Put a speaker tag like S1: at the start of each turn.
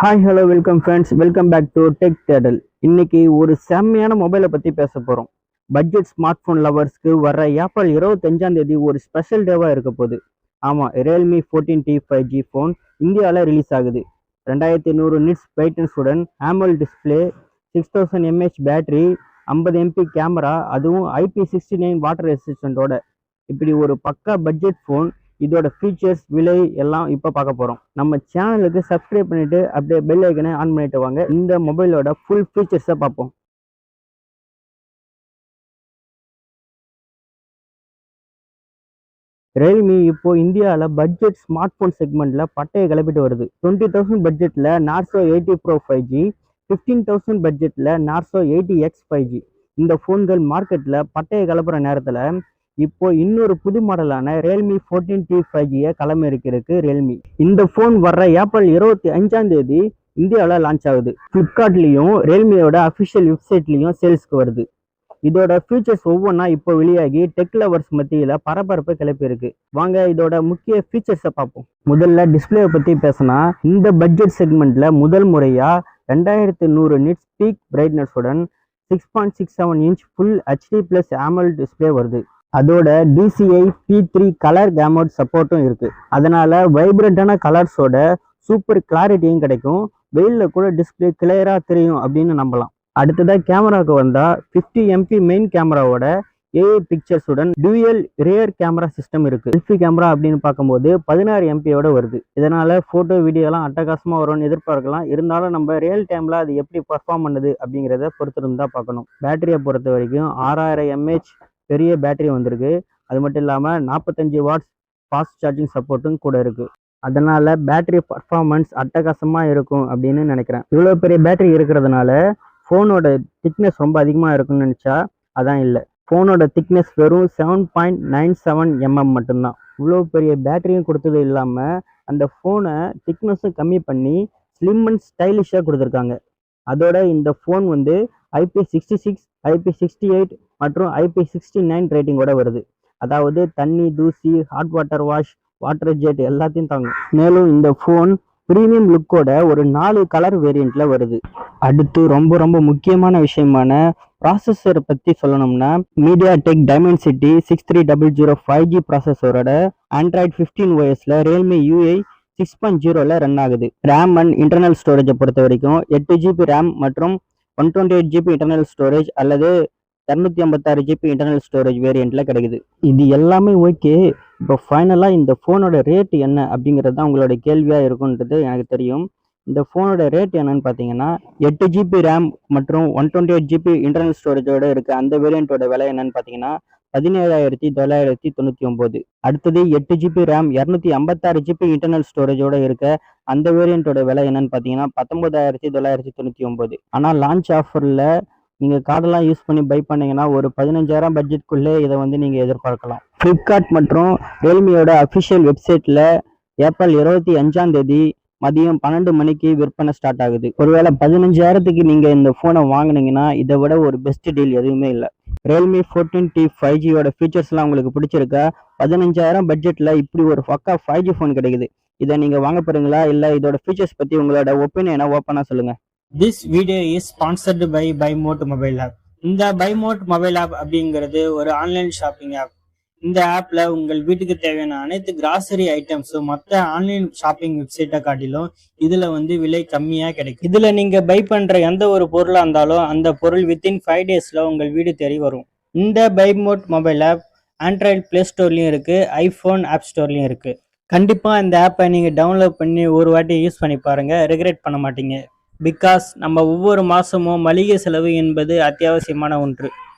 S1: Hi hello welcome friends welcome back to tech தேடல் இன்னைக்கு ஒரு செம்மையான மொபைலை பற்றி பேச போகிறோம் பட்ஜெட் ஸ்மார்ட் ஃபோன் லவர்ஸ்க்கு வர ஏப்ரல் இருபத்தஞ்சாம் தேதி ஒரு ஸ்பெஷல் டேவாக இருக்க போகுது. ஆமாம் Realme fourteen T five G phone இந்தியாவில் ரிலீஸ் ஆகுது. ரெண்டாயிரத்தி நூறு nits பிரைட்னஸுடன் AMOLED display six thousand mAh battery ஐம்பது எம்பி கேமரா அதுவும் ஐபி சிக்ஸ்டி நைன் வாட்டர் ரெசிஸ்டண்டோட இப்படி ஒரு பக்கா பட்ஜெட் ஃபோன் இதோட ஃபீச்சர்ஸ் விலை எல்லாம் இப்போ பார்க்க போகிறோம் நம்ம சேனலுக்கு சப்ஸ்கிரைப் பண்ணிட்டு அப்படியே பெல் ஐக்கனை ஆன் பண்ணிட்டு வாங்க. இந்த மொபைலோட ஃபுல் ஃபீச்சர்ஸை பார்ப்போம். ரியல்மி இப்போ இந்தியாவில் பட்ஜெட் ஸ்மார்ட் ஃபோன் செக்மெண்ட்டில் பட்டையை கிளப்பிட்டு வருது. டுவெண்ட்டி தௌசண்ட் பட்ஜெட்டில் Narzo eighty pro five G fifteen thousand பட்ஜெட்டில் Narzo eighty X five G இந்த ஃபோன்கள் மார்க்கெட்டில் பட்டையை கிளப்புற நேரத்தில் இப்போ இன்னொரு புது மாடலான ரியல்மி ஃபோர்டீன் டி ஃபைவ் ஜியை களமிறக்கிருக்கு ரியல்மி இந்த ஃபோன் வர்ற ஏப்ரல் இருபத்தி அஞ்சாம் தேதி இந்தியாவில் லான்ச் ஆகுது. ஃப்ளிப்கார்ட்லேயும் ரியல்மியோட அஃபிஷியல் வெப்சைட்லேயும் சேல்ஸ்க்கு வருது. இதோட ஃபீச்சர்ஸ் ஒவ்வொன்றா இப்போ வெளியாகி டெக் லவர்ஸ் மத்தியில் பரபரப்பை கிளப்பியிருக்கு. வாங்க இதோட முக்கிய ஃபீச்சர்ஸை பார்ப்போம். முதல்ல டிஸ்பிளேவை பற்றி பேசினா இந்த பட்ஜெட் செக்மெண்ட்டில் முதல் முறையாக ரெண்டாயிரத்து நூறு nits peak பிரைட்னஸுடன் six point six seven inch full HD plus AMOLED display வருது. அதோட DCI P three colour gamut சப்போர்ட்டும் இருக்குது அதனால் வைப்ரண்ட்டான கலர்ஸோட சூப்பர் கிளாரிட்டியும் கிடைக்கும். வெயிலில் கூட டிஸ்பிளே கிளியராக தெரியும் அப்படின்னு நம்பலாம். அடுத்ததாக கேமராவுக்கு வந்தால் ஃபிஃப்டி எம்பி மெயின் கேமராவோட ஏஐ பிக்சர்ஸுடன் டூயல் ரியர் கேமரா சிஸ்டம் இருக்குது செல்ஃபி கேமரா அப்படின்னு பார்க்கும்போது பதினாறு எம்பியோட வருது. இதனால் ஃபோட்டோ வீடியோலாம் அட்டகாசமாக வரும்னு எதிர்பார்க்கலாம். இருந்தாலும் நம்ம ரியல் டைமில் அது எப்படி பர்ஃபார்ம் பண்ணுது அப்படிங்கிறத பொறுத்திருந்து தான் பார்க்கணும். பேட்டரியை பொறுத்த வரைக்கும் ஆறாயிரம் எம்ஏஹெச் பெரிய பேட்டரி வந்திருக்கு. அது மட்டும் இல்லாமல் நாற்பத்தஞ்சு வாட்ஸ் ஃபாஸ்ட் சார்ஜிங் சப்போர்ட்டும் கூட இருக்குது அதனால் பேட்டரி பர்ஃபார்மன்ஸ் அட்டகாசமாக இருக்கும் அப்படின்னு நினைக்கிறேன். இவ்வளோ பெரிய பேட்டரி இருக்கிறதுனால ஃபோனோட திக்னஸ் ரொம்ப அதிகமாக இருக்கும்னு நினச்சா அதான் இல்லை. ஃபோனோட திக்னஸ் வெறும் seven point nine seven MM மட்டும்தான். இவ்வளோ பெரிய பேட்டரியும் கொடுத்தது இல்லாமல் அந்த ஃபோனை திக்னஸும் கம்மி பண்ணி ஸ்லிம் அண்ட் ஸ்டைலிஷாக கொடுத்துருக்காங்க. அதோட இந்த ஃபோன் வந்து IP sixty six IP sixty eight மற்றும் ஐபி சிக்ஸ்டி நைன் ரேட்டிங்கோட வருது. அதாவது தண்ணி தூசி hot water wash water jet எல்லாத்தையும் தாங்கும். மேலும் இந்த ஃபோன் ப்ரீமியம் லுக்கோட ஒரு நாலு கலர் வேரியண்ட்ல வருது. அடுத்து ரொம்ப ரொம்ப முக்கியமான விஷயமான ப்ராசஸரை பற்றி சொல்லணும்னா MediaTek Dimensity six three double zero five G ப்ராசஸரோட Android fifteen ஓஎஸ்ல ரியல்மி யூஐ சிக்ஸ் பாயிண்ட் ஜீரோவில் ரன் ஆகுது. ரேம் அண்ட் இன்டர்னல் ஸ்டோரேஜை பொறுத்த வரைக்கும் எட்டு ஜிபி ரேம் மற்றும் one twenty eight GB internal storage அல்லது இரநூத்தி ஐம்பத்தாறு ஜிபி இன்டர்னல் ஸ்டோரேஜ் வேரியண்ட்டில் கிடைக்குது. இது எல்லாமே ஓகே இப்போ ஃபைனலாக இந்த ஃபோனோட ரேட் என்ன அப்படிங்கிறது தான் உங்களோட கேள்வியாக இருக்குன்றது எனக்கு தெரியும். இந்த ஃபோனோட ரேட் என்னன்னு பார்த்தீங்கன்னா எட்டு ஜிபி ரேம் மற்றும் one twenty eight GB internal ஸ்டோரேஜோட இருக்க. அந்த வேரியண்ட்டோட விலை என்னன்னு பார்த்தீங்கன்னா பதினேழாயிரத்தி தொள்ளாயிரத்தி தொண்ணூற்றி ஒம்பது அடுத்தது எட்டு ஜிபி ரேம் இரநூத்தி ஐம்பத்தாறு ஜிபி இன்டர்னல் ஸ்டோரேஜோட இருக்க அந்த வேரியண்ட்டோட விலை என்னன்னு பார்த்தீங்கன்னா பத்தொன்பதாயிரத்தி தொள்ளாயிரத்தி தொண்ணூற்றி ஒம்பது ஆனால் லான்ச் ஆஃபரில் நீங்கள் கார்டெல்லாம் யூஸ் பண்ணி பை பண்ணீங்கன்னா ஒரு பதினஞ்சாயிரம் பட்ஜெட்குள்ளே இதை வந்து நீங்கள் எதிர்பார்க்கலாம். ஃப்ளிப்கார்ட் மற்றும் ரியல்மியோட அஃபிஷியல் வெப்சைட்டில் ஏப்ரல் இருபத்தி அஞ்சாம் தேதி மதியம் பன்னெண்டு மணிக்கு விற்பனை ஸ்டார்ட் ஆகுது. ஒருவேளை பதினஞ்சாயிரத்துக்கு நீங்கள் இந்த ஃபோனை வாங்குனீங்கன்னா இதை விட ஒரு பெஸ்ட் டீல் எதுவுமே இல்லை. ரியல்மி ஃபோர்டீன் டி ஃபைவ் ஜியோட ஃபீச்சர்ஸ்லாம் உங்களுக்கு பிடிச்சிருக்கா? பதினஞ்சாயிரம் பட்ஜெட்டில் இப்படி ஒரு பக்கா ஃபைவ் ஜி ஃபோன் கிடைக்குது. இதை நீங்கள் வாங்க போகிறீங்களா இல்லை இதோட ஃபீச்சர்ஸ் பற்றி உங்களோட ஒப்பீனியனை ஓப்பனாக சொல்லுங்கள்
S2: this video is sponsored by Buymote mobile app இந்த பைமோட் மொபைல் ஆப் அப்படிங்கிறது ஒரு ஆன்லைன் ஷாப்பிங் ஆப் இந்த ஆப்ல உங்கள் வீட்டுக்கு தேவையான அனைத்து கிராசரி ஐட்டம்ஸும் மற்ற ஆன்லைன் ஷாப்பிங் வெப்சைட்டை காட்டிலும் இதுல வந்து விலை கம்மியா கிடைக்கும். இதுல நீங்க பை பண்ற எந்த ஒரு பொருளா இருந்தாலும் அந்த பொருள் வித்தின் ஃபைவ் டேஸ்ல உங்கள் வீடு தேடி வரும். இந்த Buymote mobile app Android play ஸ்டோர்லயும் இருக்கு ஐபோன் ஆப் ஸ்டோர்லயும் இருக்கு. கண்டிப்பா இந்த ஆப்பை நீங்க டவுன்லோட் பண்ணி ஒரு வாட்டி யூஸ் பண்ணி பாருங்க ரெகுலேட் பண்ண மாட்டீங்க. பிகாஸ் நம்ம ஒவ்வொரு மாதமும் மளிகை செலவு என்பது அத்தியாவசியமான ஒன்று.